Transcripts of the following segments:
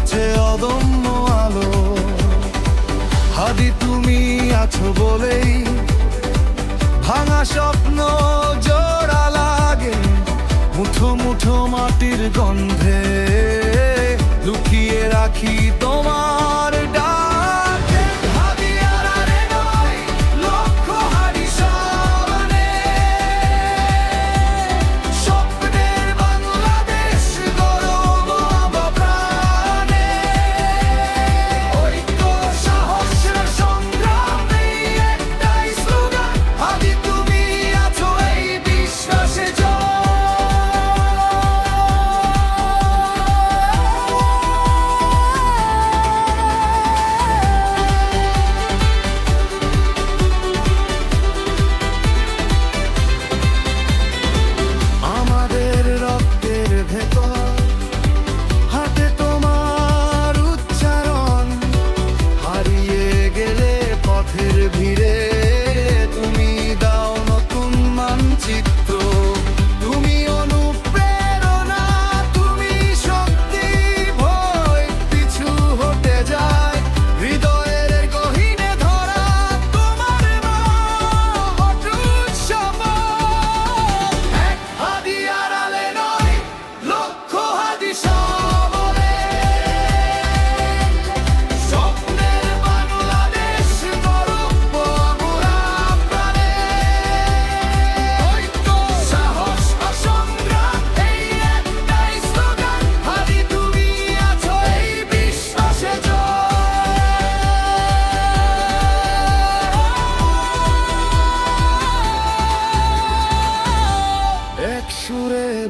জ্বলছে অদম্য আলো। হাদি, তুমি আছো বলেই ভাঙা স্বপ্ন জোড়া লাগে। মুঠো মুঠো মাটির গন্ধে লুকিয়ে রাখি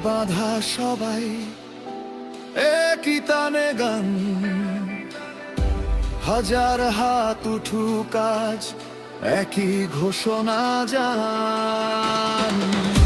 বাধা সবাই। একই তানে গান। হাজার হাত উঠু কাজ একই ঘোষণা যান